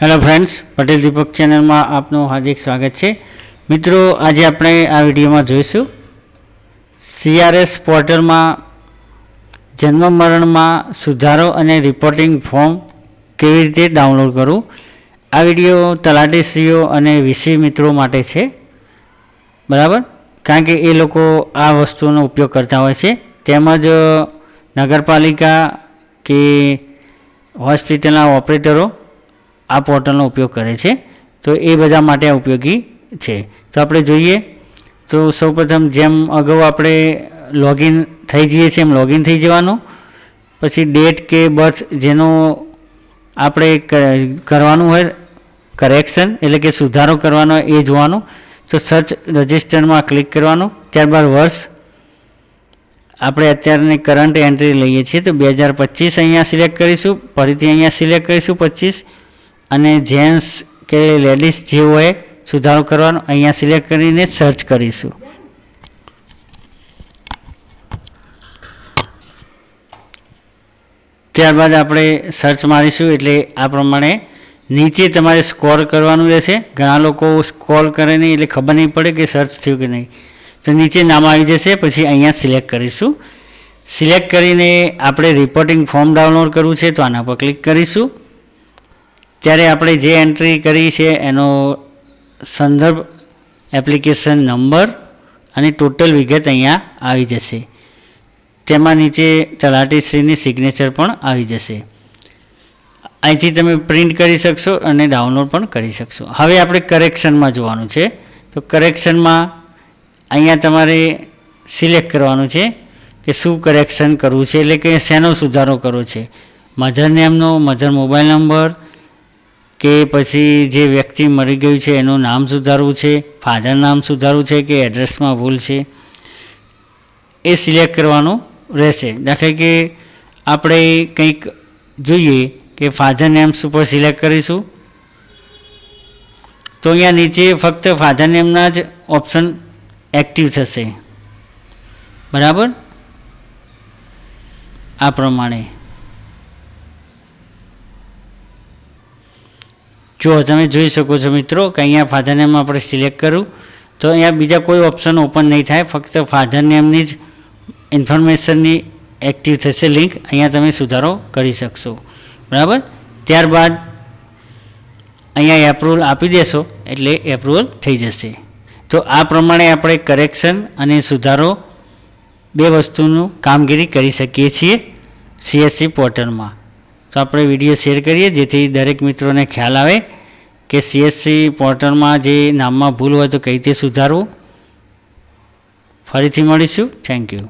Hello friends Patel દીપક ચેનલમાં આપનું હાર્દિક સ્વાગત છે. મિત્રો, આજે આપણે આ વિડીયોમાં જોઈશું. સીઆરએસ પોર્ટલમાં જન્મ મરણમાં સુધારો અને રિપોર્ટિંગ ફોર્મ કેવી રીતે ડાઉનલોડ કરવું? આ વીડિયો તલાટીશ્રીઓ અને વીસી મિત્રો માટે છે. બરાબર? કારણ કે એ લોકો આ વસ્તુનો ઉપયોગ કરતા હોય છે. તેમજ નગરપાલિકા કે હોસ્પિટલના ઓપરેટરો આ પોર્ટલનો ઉપયોગ કરે છે. તો એ બધા માટે ઉપયોગી છે. તો આપણે જોઈએ, તો સૌપ્રથમ જેમ અગાઉ આપણે લોગિન થઈ જઈએ છીએ, એમ લોગિન થઈ જવાનું. પછી ડેટ કે બર્થ જેનો આપણે કરવાનું હોય કરેક્શન એટલે કે સુધારો કરવાનો એ જોવાનું. તો સર્ચ રજિસ્ટરમાં ક્લિક કરવાનું. ત્યારબાદ વર્ષ. આપણે અત્યારની કરંટ એન્ટ્રી લઈએ છીએ. તો બે હજાર પચીસ અહીંયા સિલેક્ટ કરીશું. ફરીથી અહીંયા સિલેક્ટ કરીશું પચીસ. અને જેન્ટ્સ કે લેડીઝ જે હોય, સુધારો કરવાનો, અહીંયા સિલેક્ટ કરીને સર્ચ કરીશું. ત્યારબાદ આપણે સર્ચ મારીશું, એટલે આ પ્રમાણે નીચે તમારે સ્કોર કરવાનું રહેશે. ઘણા લોકો સ્કોર કરે નહીં, એટલે ખબર નહીં પડે કે સર્ચ થયું કે નહીં. તો નીચે નામ આવી જશે, પછી અહીંયા સિલેક્ટ કરીશું. સિલેક્ટ કરીને આપણે રિપોર્ટિંગ ફોર્મ ડાઉનલોડ કરવું છે, તો આના પર ક્લિક કરીશું. ત્યારે આપણે જે એન્ટ્રી કરી છે એનો સંદર્ભ એપ્લિકેશન નંબર અને ટોટલ વિગત અહીંયા આવી જશે. તેમાં નીચે તલાટીશ્રીની સિગ્નેચર પણ આવી જશે. અહીંથી તમે પ્રિન્ટ કરી શકશો અને ડાઉનલોડ પણ કરી શકશો. હવે આપણે કરેક્શનમાં જોવાનું છે. તો કરેક્શનમાં અહીંયા તમારે સિલેક્ટ કરવાનું છે કે શું કરેક્શન કરવું છે. એટલે કે શેનો સુધારો કરવો છે. મધર નેમનો મધર મોબાઈલ નંબર કે પછી જે વ્યક્તિ મરી ગયું છે, એનું નામ સુધારવું છે, ફાધર નામ સુધારવું છે કે એડ્રેસમાં ભૂલ છે, એ સિલેક્ટ કરવાનું રહેશે. દાખલા કે આપણે કંઈક જોઈએ કે ફાધર નેમ્સ ઉપર સિલેક્ટ કરીશું, તો અહીંયા નીચે ફક્ત ફાધર નેમના જ ઓપ્શન એક્ટિવ થશે. બરાબર? આ પ્રમાણે. જો તમે જોઈ શકો છો મિત્રો કે અહીંયા ફાધર નેમ આપણે સિલેક્ટ કરું તો અહીંયા બીજા કોઈ ઓપ્શન ઓપન નહીં થાય, ફક્ત ફાધર નેમની જ ઇન્ફોર્મેશનની એક્ટિવ થશે લિંક અહીંયા તમે સુધારો કરી શકશો. બરાબર? ત્યારબાદ અહીંયા એપ્રુવલ આપી દેશો, એટલે એપ્રુવલ થઈ જશે. તો આ પ્રમાણે આપણે કરેક્શન અને સુધારો બે વસ્તુનું કામગીરી કરી શકીએ છીએ સીએસસી પોર્ટલમાં તો આપણે વીડિયો શેર કરીએ, જેથી દરેક મિત્રોને ખ્યાલ આવે કે સીએસસી પોર્ટલમાં જે નામમાં ભૂલ હોય તો કઈ રીતે સુધારવું. ફરીથી મળીશું. Thank you